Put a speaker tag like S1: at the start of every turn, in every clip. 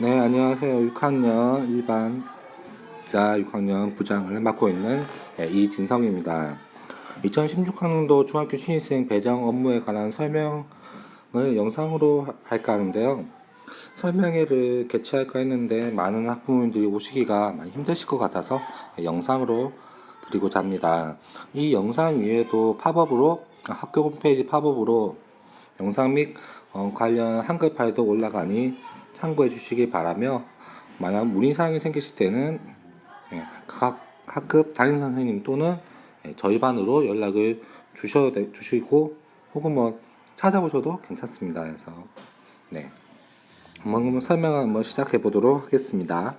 S1: 네, 안녕하세요. 6학년 일반 자 6학년 부장을 맡고 있는 네, 이진성입니다. 2016학년도 중학교 신입생 배정 업무에 관한 설명을 영상으로 하- 할까 하는데요. 설명회를 개최할까 했는데 많은 학부모님들이 오시기가 많이 힘드실 것 같아서 영상으로 드리고자 합니다. 이 영상 위에도 팝업으로 아, 학교 홈페이지 팝업으로 영상 및 어, 관련 한글 파일도 올라가니 참고해 주시기 바라며 만약 문의사항이 생기실 때는 예, 각 학급 담임 선생님 또는 예, 저희 반으로 연락을 주셔도 돼- 주시고 혹은 뭐 찾아보셔도 괜찮습니다. 그래서 네 한번 설명을 한번 시작해 보도록 하겠습니다.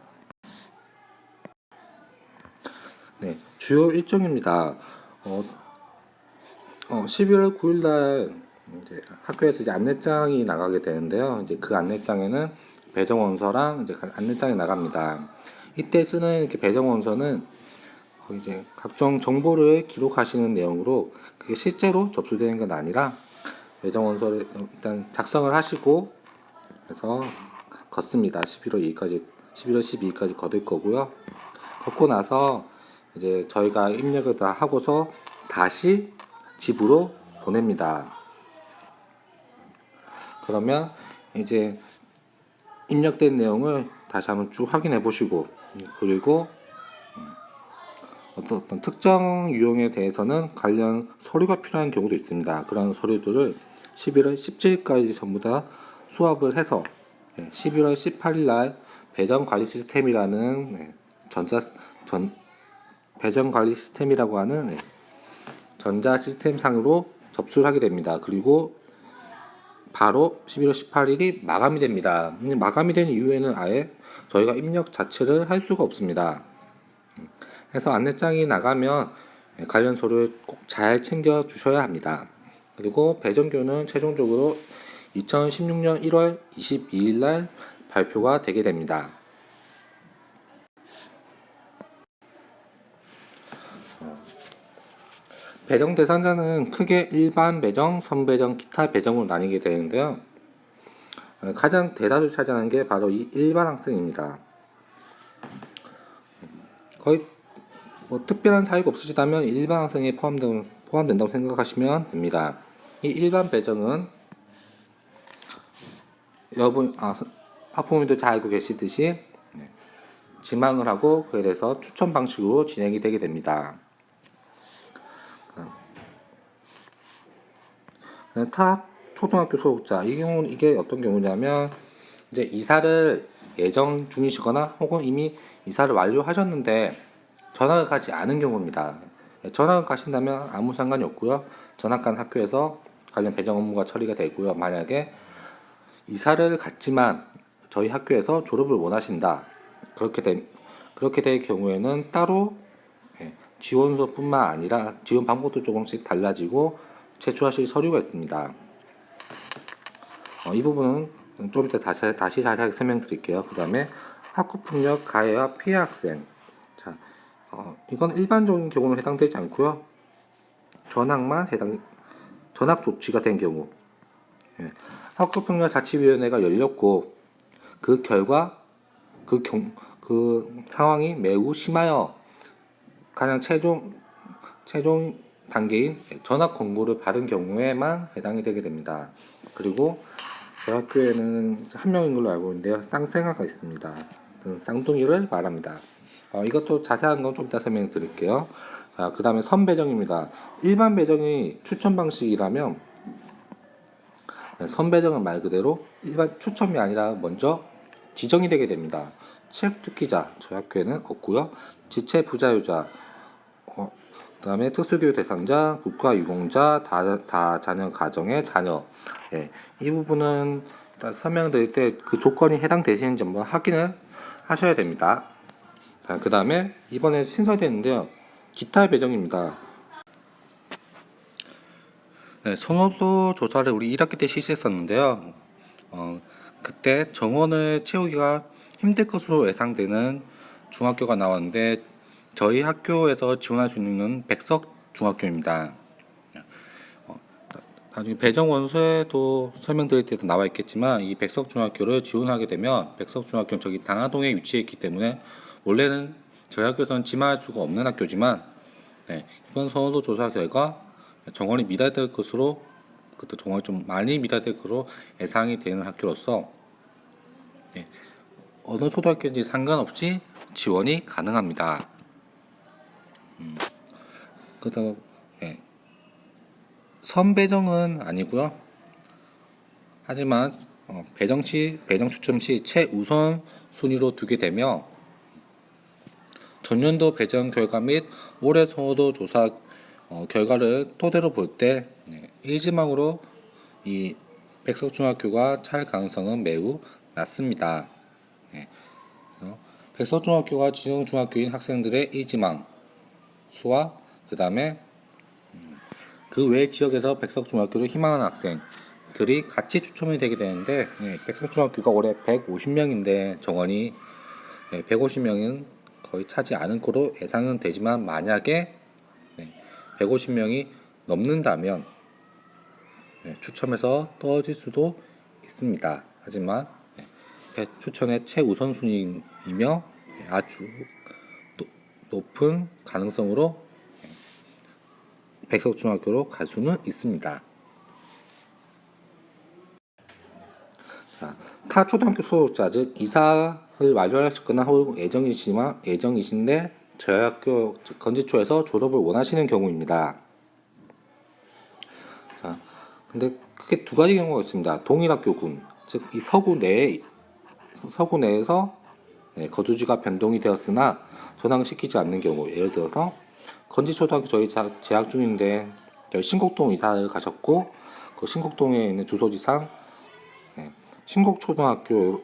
S1: 네 주요 일정입니다. 어, 어, 11월 9일 날 이제 학교에서 이제 안내장이 나가게 되는데요. 이제 그 안내장에는 배정 원서랑 이제 그 안내장이 나갑니다. 이때 쓰는 이렇게 배정 원서는 어, 이제 각종 정보를 기록하시는 내용으로 그게 실제로 접수되는 건 아니라 배정 원서를 일단 작성을 하시고 그래서 걷습니다. 11월 2일까지 11월 12일까지 거둘 거고요. 걷고 나서 이제 저희가 입력을 다 하고서 다시 집으로 보냅니다. 그러면 이제 입력된 내용을 다시 한번 쭉 확인해 보시고 그리고 음, 어떤, 어떤 특정 유형에 대해서는 관련 서류가 필요한 경우도 있습니다. 그런 서류들을 11월 17일까지 전부 다 수합을 해서 네, 11월 18일 날 배정 관리 시스템이라는 네, 전자 전 배정 관리 시스템이라고 하는 네, 전자 시스템상으로 접수를 하게 됩니다. 그리고 바로 11월 18일이 마감이 됩니다. 음, 마감이 된 이후에는 아예 저희가 입력 자체를 할 수가 없습니다. 그래서 안내장이 나가면 관련 서류를 꼭 잘 챙겨 주셔야 합니다. 그리고 배정교는 최종적으로 2016년 1월 22일 날 발표가 되게 됩니다. 배정 대상자는 크게 일반 배정, 선배정, 기타 배정으로 나뉘게 되는데요. 어, 가장 대다수 차지하는 게 바로 이 일반 학생입니다. 거의 뭐 특별한 사유가 없으시다면 일반 학생에 포함된, 포함된다고 생각하시면 됩니다. 이 일반 배정은 여러분 아, 서- 학부모님도 잘 알고 계시듯이 네, 지망을 하고 그에 대해서 추천 방식으로 진행이 되게 됩니다. 타 초등학교 소속자 이 경우는 이게 어떤 경우냐면 이제 이사를 예정 중이시거나 혹은 이미 이사를 완료하셨는데 전학을 가지 않은 경우입니다. 네, 전학을 가신다면 아무 상관이 없고요. 전학 간 학교에서 관련 배정 업무가 처리가 되고요. 만약에 이사를 갔지만 저희 학교에서 졸업을 원하신다. 그렇게 된 그렇게 될 경우에는 따로 예, 지원서뿐만 아니라 지원 방법도 조금씩 달라지고 제출하실 서류가 있습니다. 어, 이 부분은 좀 이따 다시, 다시 자세하게 설명드릴게요. 그 다음에 학급폭력 가해와 피해 학생. 자, 어, 이건 일반적인 경우는 해당되지 않고요. 전학만 해당, 전학 조치가 된 경우. 예. 학급폭력 자치위원회가 열렸고, 그 결과, 그 경, 그 상황이 매우 심하여 가장 최종, 최종 단계인 전학 권고를 받은 경우에만 해당이 되게 됩니다. 그리고 저희 학교에는 한 명인 걸로 알고 있는데요. 쌍생아가 있습니다. 그 쌍둥이를 말합니다. 어, 이것도 자세한 건 좀 이따 설명해 드릴게요. 자, 그 다음에 선배정입니다. 일반 배정이 추천 방식이라면 네, 선배정은 말 그대로 일반 추첨이 아니라 먼저 지정이 되게 됩니다. 체육 특기자 저희 학교에는 없고요. 지체 부자유자 어, 그 다음에 특수교육 대상자, 국가유공자, 다, 다 자녀 가정의 자녀. 예, 이 부분은 설명드릴 때 그 조건이 해당되시는지 한번 확인을 하셔야 됩니다. 자, 그 다음에 이번에 신설되는데요. 기타 배정입니다. 네, 선호도 조사를 우리 1학기 때 실시했었는데요. 어, 그때 정원을 채우기가 힘들 것으로 예상되는 중학교가 나왔는데 저희 학교에서 지원할 수 있는 백석 중학교입니다. 어, 나중에 배정 원서에도 설명드릴 때도 나와 있겠지만 이 백석 중학교를 지원하게 되면 백석 중학교는 저기 당하동에 위치해 있기 때문에 원래는 저희 학교에서는 지망할 수가 없는 학교지만 네, 이번 선호도 조사 결과 정원이 미달될 것으로 그때 정원이 좀 많이 미달될 것으로 예상이 되는 학교로서 네, 어느 초등학교인지 상관없이 지원이 가능합니다. 음, 그렇다고 예, 선 배정은 아니고요. 하지만 어, 배정 시 배정 추첨 시 최우선 순위로 두게 되며 전년도 배정 결과 및 올해 선호도 조사 어, 결과를 토대로 볼때 네, 일지망으로 이 백석중학교가 찰 가능성은 매우 낮습니다. 네, 그래서 백석중학교가 지정중학교인 학생들의 일지망 수와 그 다음에 그 외 지역에서 백석중학교를 희망하는 학생들이 같이 추첨이 되게 되는데 네, 백석중학교가 올해 150명인데 정원이 150명은 거의 차지 않은 거로 예상은 되지만 만약에 150명이 넘는다면 네, 추첨에서 떨어질 수도 있습니다. 하지만 네, 배- 추천의 최우선순위이며 네, 아주 노- 높은 가능성으로 백석중학교로 갈 수는 있습니다. 자, 타 초등학교 소속자 즉 이사를 완료하셨거나 예정이시지만 예정이신데 저희 학교 즉 건지초에서 졸업을 원하시는 경우입니다. 자, 근데 크게 두 가지 경우가 있습니다. 동일학교군 즉 이 서구 내에 서구 내에서 네, 거주지가 변동이 되었으나 전학을 시키지 않는 경우 예를 들어서 건지초등학교 저희 자- 재학 중인데 신곡동 이사를 가셨고 그 신곡동에 있는 주소지상 네, 신곡초등학교로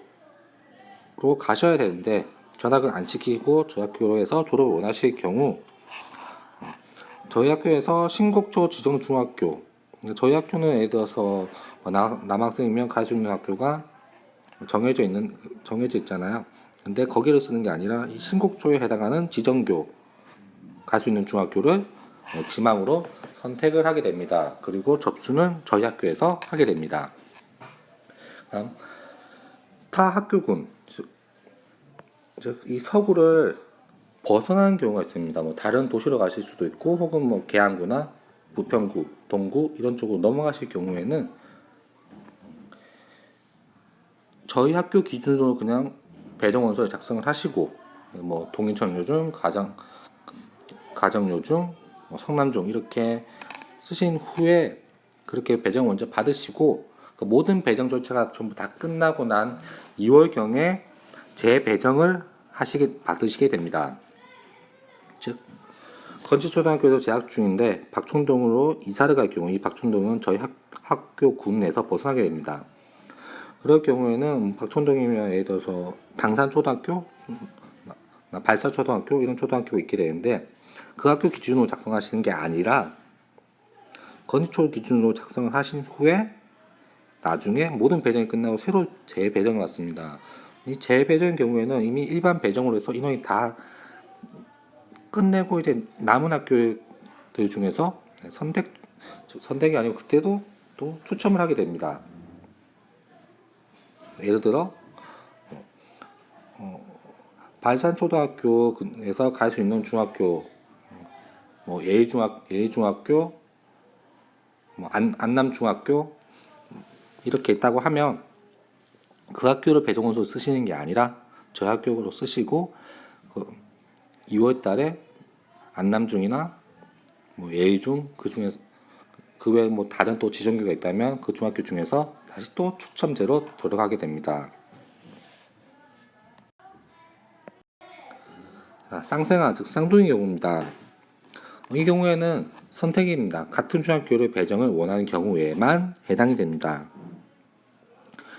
S1: 가셔야 되는데 전학을 안 시키고 저희 학교에서 졸업을 원하실 경우 어, 저희 학교에서 신곡초 지정중학교 저희 학교는 예를 들어서 뭐 나- 남학생이면 갈 수 있는 학교가 정해져 있는 정해져 있잖아요. 근데 거기를 쓰는 게 아니라 이 신곡초에 해당하는 지정교 갈 수 있는 중학교를 어, 지망으로 선택을 하게 됩니다. 그리고 접수는 저희 학교에서 하게 됩니다. 타 학교군 즉, 즉, 이 서구를 벗어나는 경우가 있습니다. 뭐 다른 도시로 가실 수도 있고 혹은 뭐 계양구나 부평구, 동구 이런 쪽으로 넘어가실 경우에는 저희 학교 기준으로 그냥 배정 원서를 작성을 하시고 뭐 동인천 요즘 가장 가정 요즘 뭐 성남중 이렇게 쓰신 후에 그렇게 배정 원서 받으시고 그 모든 배정 절차가 전부 다 끝나고 난 2월경에 재배정을 하시게 받으시게 됩니다. 즉 건지초등학교에서 재학 중인데 박촌동으로 이사를 갈 경우 이 박촌동은 저희 학, 학교 군 내에서 벗어나게 됩니다. 그럴 경우에는 박촌동이면 예를 들어서 당산초등학교, 음, 발사초등학교 이런 초등학교가 있게 되는데 그 학교 기준으로 작성하시는 게 아니라 건지초 기준으로 작성을 하신 후에 나중에 모든 배정이 끝나고 새로 재배정이 왔습니다. 이 재배정의 경우에는 이미 일반 배정으로 해서 인원이 다 끝내고 이제 남은 학교들 중에서 선택 선택이 아니고 그때도 또 추첨을 하게 됩니다. 예를 들어 어, 발산초등학교에서 갈 수 있는 중학교 뭐 예의중학 예의중학교 뭐 안, 안남중학교 이렇게 있다고 하면 그 학교를 배정원서 쓰시는 게 아니라 저희 학교로 쓰시고 그 2월달에 안남중이나 뭐 예의중 그 중에서 그 외에 뭐 다른 또 지정교가 있다면 그 중학교 중에서 다시 또 추첨제로 들어가게 됩니다. 자, 쌍생아 즉 쌍둥이 경우입니다. 이 경우에는 선택입니다. 같은 중학교를 배정을 원하는 경우에만 해당이 됩니다.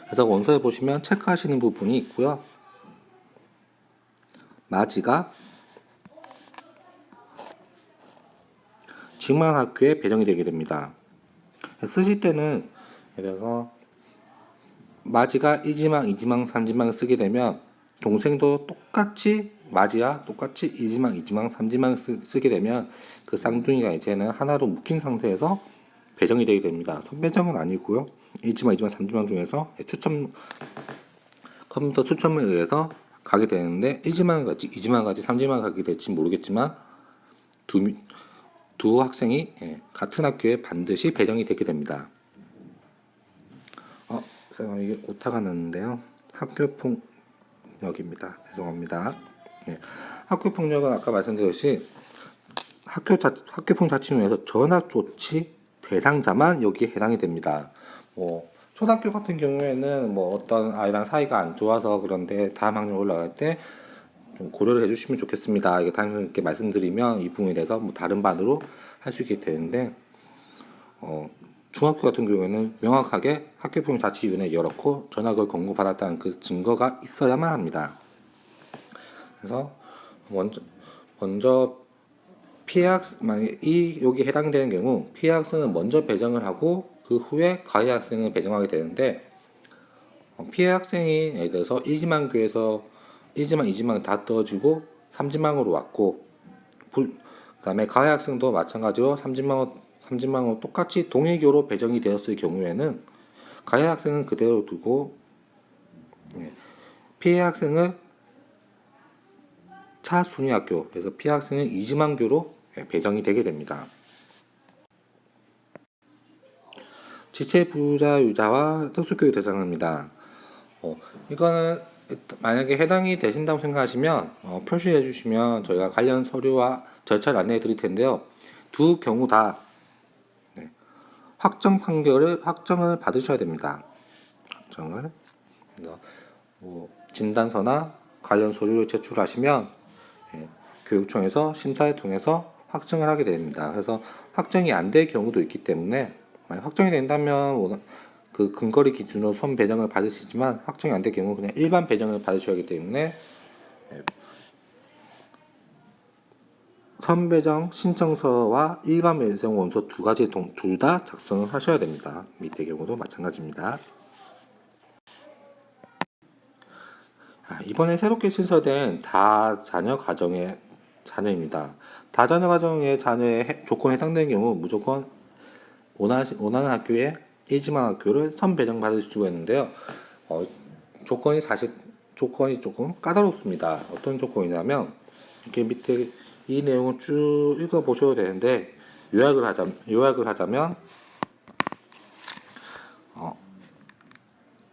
S1: 그래서 원서에 보시면 체크하시는 부분이 있고요. 마지가 지망 학교에 배정이 되게 됩니다. 쓰실 때는 예를 들어서 마지가 1지망, 2지망, 3지망을 쓰게 되면 동생도 똑같이 마지와 똑같이 1지망, 2지망, 3지망을 쓰, 쓰게 되면 그 쌍둥이가 이제는 하나로 묶인 상태에서 배정이 되게 됩니다. 선배정은 아니고요. 1지망, 2지망, 3지망 중에서 추첨 컴퓨터 추첨에 의해서 가게 되는데 1지망 가지, 2지망 가지, 3지망 가게 될지 모르겠지만 두, 미- 두 학생이 예, 같은 학교에 반드시 배정이 되게 됩니다. 어, 이게 오타가 났는데요. 학교 폭 력입니다. 죄송합니다. 예, 학교 폭력은 아까 말씀드렸듯이 학교 자, 학교폭 자치위원회에서 전학 조치 대상자만 여기에 해당이 됩니다. 뭐 초등학교 같은 경우에는 뭐 어떤 아이랑 사이가 안 좋아서 그런데 다음 학년 올라갈 때 좀 고려를 해주시면 좋겠습니다. 이게 당연히 말씀드리면 이 부분에 대해서 뭐 다른 반으로 할 수 있게 되는데 어, 중학교 같은 경우에는 명확하게 학교폭력 자치위원회 열었고 전학을 권고받았다는 그 증거가 있어야만 합니다. 그래서 먼저 먼저 피해 학 만약 이 여기 해당이 되는 경우 피해 학생은 먼저 배정을 하고 그 후에 가해 학생을 배정하게 되는데 어, 피해 학생이 예를 들어서 1지망 교에서 1지망, 2지망 다 떨어지고 3지망으로 왔고 불, 그다음에 가해 학생도 마찬가지로 3지망 3지망으로 똑같이 동일교로 배정이 되었을 경우에는 가해 학생은 그대로 두고 예, 피해 학생을 차순위 학교 그래서 피해 학생은 이지망교로 예, 배정이 되게 됩니다. 지체 부자 유자와 특수교육 대상입니다. 어, 이거는 만약에 해당이 되신다고 생각하시면 어, 표시해 주시면 저희가 관련 서류와 절차를 안내해 드릴 텐데요. 두 경우 다 네, 확정 판결을 확정을 받으셔야 됩니다. 확정을 뭐 진단서나 관련 서류를 제출하시면 예, 교육청에서 심사를 통해서 확정을 하게 됩니다. 그래서 확정이 안 될 경우도 있기 때문에 확정이 된다면 그 근거리 기준으로 선 배정을 받으시지만 확정이 안 될 경우 그냥 일반 배정을 받으셔야 하기 때문에 예, 선 배정 신청서와 일반 배정 원서 두 가지 둘 다 작성을 하셔야 됩니다. 밑에 경우도 마찬가지입니다. 아, 이번에 새롭게 신설된 다자녀 가정의 자녀입니다. 다자녀 가정의 자녀의 해- 조건에 해당되는 경우 무조건 원하, 원하는 학교에 1지망 학교를 선배정 받을 수가 있는데요. 어, 조건이 사실 조건이 조금 까다롭습니다. 어떤 조건이냐면 이렇게 밑에 이 내용을 쭉 읽어 보셔도 되는데 요약을 하자 요약을 하자면 어,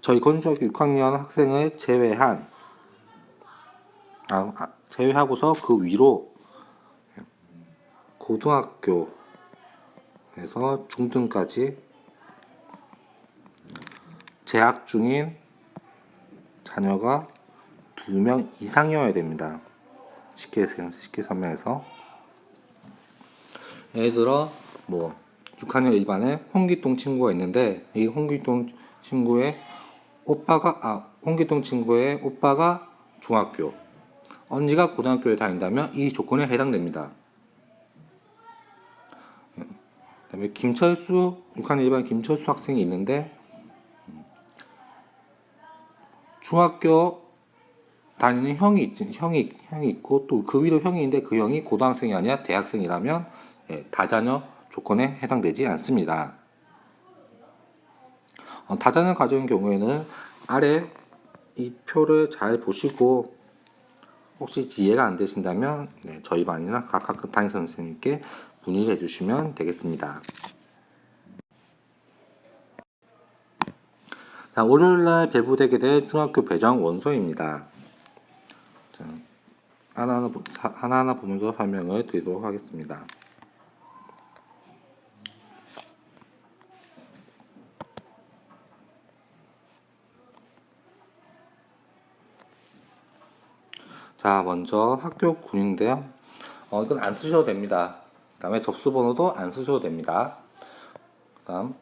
S1: 저희 건축학교 6학년 학생을 제외한 아, 아, 제외하고서 그 위로 고등학교에서 중등까지 재학 중인 자녀가 두 명 이상이어야 됩니다. 쉽게 생- 쉽게 설명해서 예를 들어 뭐 6학년 일반에 홍기동 친구가 있는데 이 홍기동 친구의 오빠가 아 홍기동 친구의 오빠가 중학교 언니가 고등학교에 다닌다면 이 조건에 해당됩니다. 그다음에 김철수 6학년 일반 김철수 학생이 있는데 중학교 다니는 형이 있, 형이 형이 있고 또 그 위로 형이 있는데 그 형이 고등학생이 아니라 대학생이라면 예, 다자녀 조건에 해당되지 않습니다. 어, 다자녀 가정의 경우에는 아래 이 표를 잘 보시고 혹시 이해가 안 되신다면 네, 저희 반이나 각 학급 담임 선생님께 문의해 주시면 되겠습니다. 자, 월요일날 배부되게 될 중학교 배정 원서입니다. 자, 하나하나, 하나하나 보면서 설명을 드리도록 하겠습니다. 자, 먼저 학교 군인데요. 어, 이건 안 쓰셔도 됩니다. 그 다음에 접수번호도 안 쓰셔도 됩니다. 그 다음,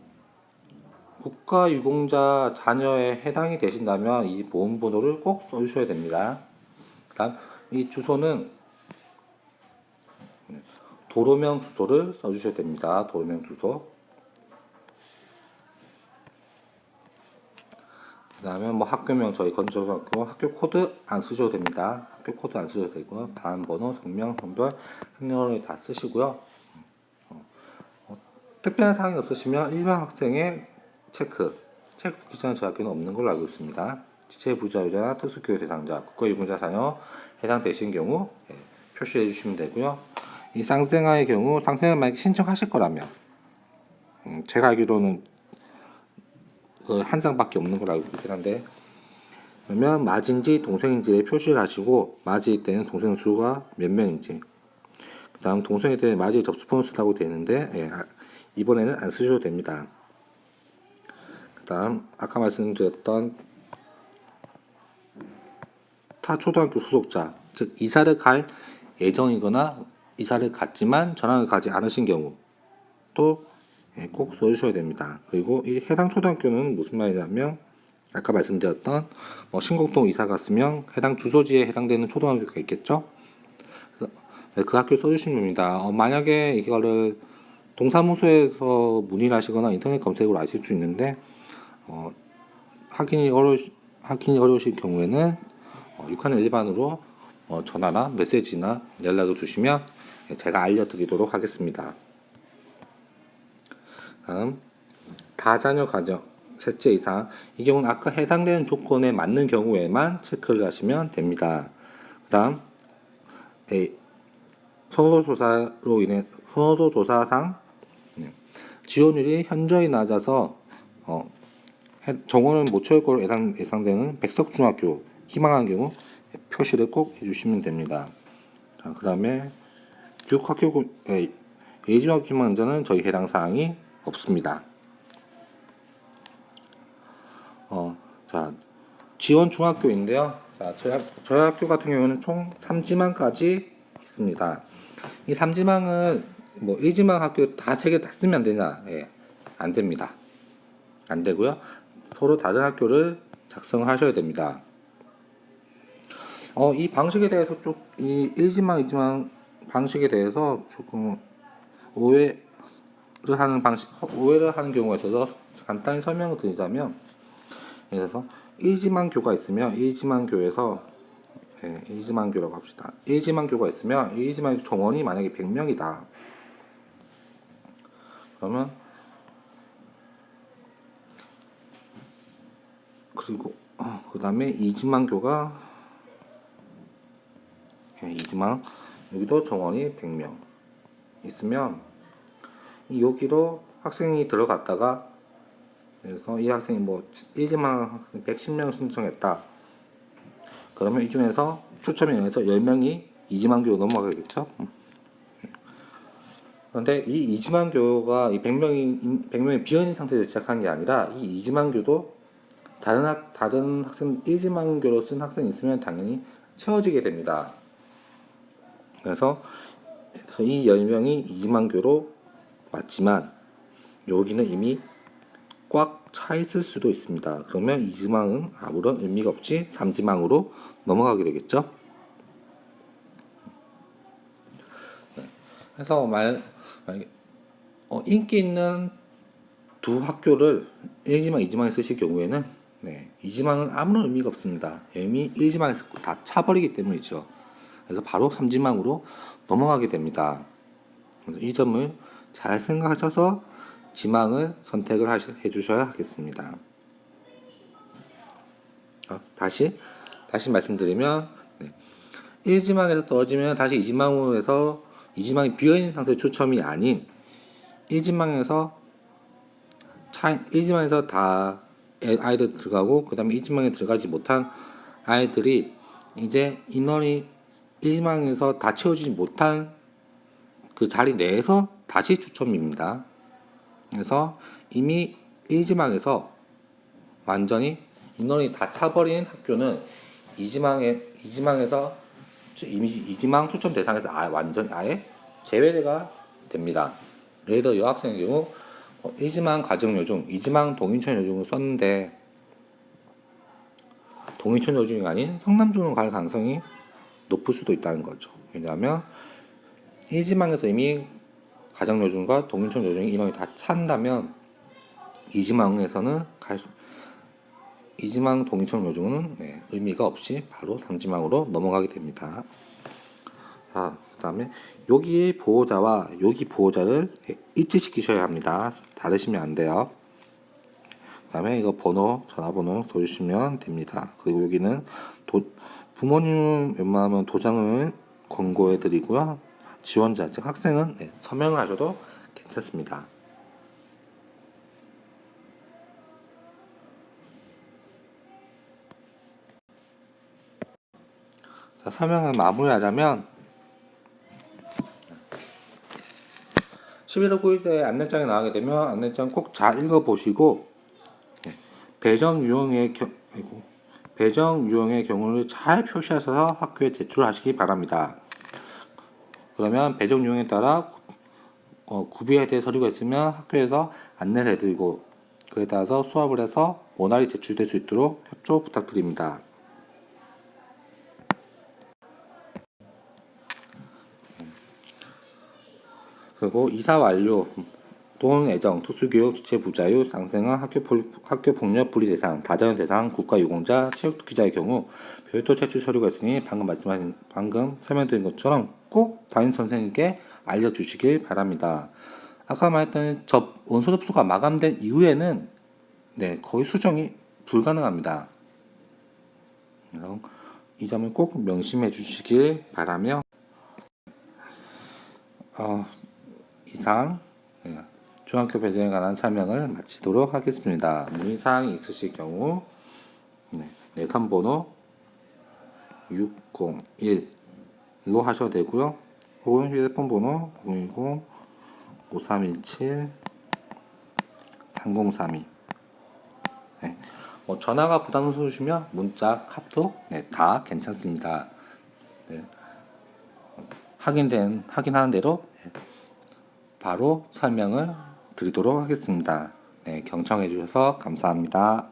S1: 국가유공자 자녀에 해당이 되신다면 이 보험번호를 꼭 써주셔야 됩니다. 그 다음, 이 주소는 도로명 주소를 써주셔야 됩니다. 도로명 주소. 그 다음에 뭐 학교명 저희 건조학교 학교 코드 안 쓰셔도 됩니다. 학교 코드 안 쓰셔도 되고요. 다음 번호, 성명, 성별, 학년을 다 쓰시고요. 어, 어, 특별한 사항이 없으시면 일반 학생의 체크, 체크 기준은 저희 학교는 없는 걸로 알고 있습니다. 지체 부자유자나 특수교육 대상자, 국가유공자 자녀 해당되신 경우 예, 표시해 주시면 되고요. 이 쌍생아의 경우 쌍생아 만약에 신청하실 거라면 음, 제가 알기로는 그한 쌍밖에 없는 걸로 알고 있긴 한데 그러면 맞인지 동생인지를 표시를 하시고 맞을 때는 동생 수가 몇 명인지 그 다음 동생에 대해 맞이 접수번호 쓰라고 되어 있는데 예, 아, 이번에는 안 쓰셔도 됩니다. 그 다음 아까 말씀드렸던 타 초등학교 소속자 즉 이사를 갈 예정이거나 이사를 갔지만 전학을 가지 않으신 경우 또 예, 꼭 써주셔야 됩니다. 그리고 이 해당 초등학교는 무슨 말이냐면 아까 말씀드렸던 뭐 신곡동 이사 갔으면 해당 주소지에 해당되는 초등학교가 있겠죠. 네, 그 학교 써주시면 됩니다. 어, 만약에 이거를 동사무소에서 문의를 하시거나 인터넷 검색으로 아실 수 있는데 어, 확인이 어려 확인이 어려우실 경우에는 어, 6학년 일반으로 어, 전화나 메시지나 연락을 주시면 예, 제가 알려드리도록 하겠습니다. 다음 다자녀 가정 셋째 이상 이 경우는 아까 해당되는 조건에 맞는 경우에만 체크를 하시면 됩니다. 그 다음 A 선호도 조사로 인해 선호도 조사상 네, 지원율이 현저히 낮아서 어, 해- 정원을 못 채울 것으로 예상, 예상되는 백석중학교 희망한 경우 표시를 꼭 해주시면 됩니다. 자, 그 다음에 교육학교 예지학 희망자는 저희 해당 사항이 없습니다. 어, 자, 지원 중학교인데요. 자, 저희, 학- 저희 학교 같은 경우는 총 3지망까지 있습니다. 이 3지망은 뭐 1지망 학교 다 세 개 다 쓰면 안 되냐? 예, 안 됩니다. 안 되고요. 서로 다른 학교를 작성하셔야 됩니다. 어, 이 방식에 대해서 쭉, 이 1지망, 2지망 방식에 대해서 조금 오해를 하는 방식, 오해를 하는 경우가 있어서 간단히 설명을 드리자면, 예를 들어서 1지망 교가 있으면 1지망 교에서 예, 1지망 교라고 합시다. 1지망 교가 있으면 1지망 정원이 만약에 100명이다. 그러면 그리고 어, 그 다음에 2지망 교가 예, 2지망 여기도 정원이 100명 있으면 이 여기로 학생이 들어갔다가 그래서 이 학생이 뭐 1지망 110명 신청했다. 그러면 이 중에서 추첨에 의해서 10명이 2지망 교로 넘어가겠죠. 그런데 이 2지망 교가 이 100명이 100명의 비어있는 상태에서 시작한 게 아니라 이 2지망 교도 다른 학 다른 학생 1지망 교로 쓴 학생이 있으면 당연히 채워지게 됩니다. 그래서 이 10명이 2지망 교로 왔지만 여기는 이미 꽉 차 있을 수도 있습니다. 그러면 2지망은 아무런 의미가 없이 3지망으로 넘어가게 되겠죠. 네. 그래서 말 어, 인기 있는 두 학교를 1지망, 2지망에 쓰실 경우에는 네, 2지망은 아무런 의미가 없습니다. 이미 1지망에서 다 차버리기 때문이죠. 그래서 바로 3지망으로 넘어가게 됩니다. 이 점을 잘 생각하셔서 지망을 선택을 하시- 해주셔야 하겠습니다. 어, 다시 다시 말씀드리면 네. 1지망에서 떨어지면 다시 2지망으로 해서 2지망이 비어있는 상태 추첨이 아닌 1지망에서 차, 1지망에서 다 애- 아이들 들어가고 그 다음에 2지망에 들어가지 못한 아이들이 이제 인원이 1지망에서 다 채워지지 못한 그 자리 내에서 다시 추첨입니다. 그래서 이미 1지망에서 완전히 인원이 다 차버린 학교는 2지망에 2지망에서 이미 2지망 추첨 대상에서 아, 완전히 아예 제외가 됩니다. 예를 들어 여학생의 경우 어, 1지망 가정요중, 2지망 동인천 요중을 썼는데 동인천 요중이 아닌 성남중으로 갈 가능성이 높을 수도 있다는 거죠. 왜냐하면 1지망에서 이미 가정요중과 동인천 요중이 인원이 다 찬다면 2지망에서는 갈 수, 2지망 동인천 요중은 네, 의미가 없이 바로 3지망으로 넘어가게 됩니다. 자, 그다음에 여기 보호자와 여기 보호자를 일치시키셔야 합니다. 다르시면 안 돼요. 그 다음에 이거 번호, 전화번호 써주시면 됩니다. 그리고 여기는 도, 부모님은 웬만하면 도장을 권고해 드리고요. 지원자, 즉 학생은 네, 서명을 하셔도 괜찮습니다. 자, 설명을 마무리하자면 11월 9일에 안내장에 나가게 되면 안내장 꼭 잘 읽어보시고 네, 배정 유형의 겨, 아이고, 배정 유형의 경우를 잘 표시하셔서 학교에 제출하시기 바랍니다. 그러면 배정 유형에 따라 어, 구비해야 될 서류가 있으면 학교에서 안내를 해드리고 그에 따라서 수업을 해서 원활히 제출될 수 있도록 협조 부탁드립니다. 그리고 이사 완료 또는 애정, 특수교육, 주체 부자유, 상생아, 학교, 폴- 학교 폭력 분리 대상, 다자연 대상, 국가유공자, 체육특기자의 경우 별도 제출 서류가 있으니 방금 말씀하신 방금 설명드린 것처럼 꼭 담임 선생님께 알려주시길 바랍니다. 아까 말했던 접 원서 접수가 마감된 이후에는 네 거의 수정이 불가능합니다. 이 점을 꼭 명심해 주시길 바라며 어, 이상 예, 중학교 배정에 관한 설명을 마치도록 하겠습니다. 문의사항이 있으실 경우 네, 내선번호 601로 하셔도 되고요. 혹은 휴대폰 번호 010 5317 3032 네. 뭐 전화가 부담스러우시면 문자, 카톡 네, 다 괜찮습니다. 네. 확인된 확인하는 대로 네, 바로 설명을 드리도록 하겠습니다. 네, 경청해 주셔서 감사합니다.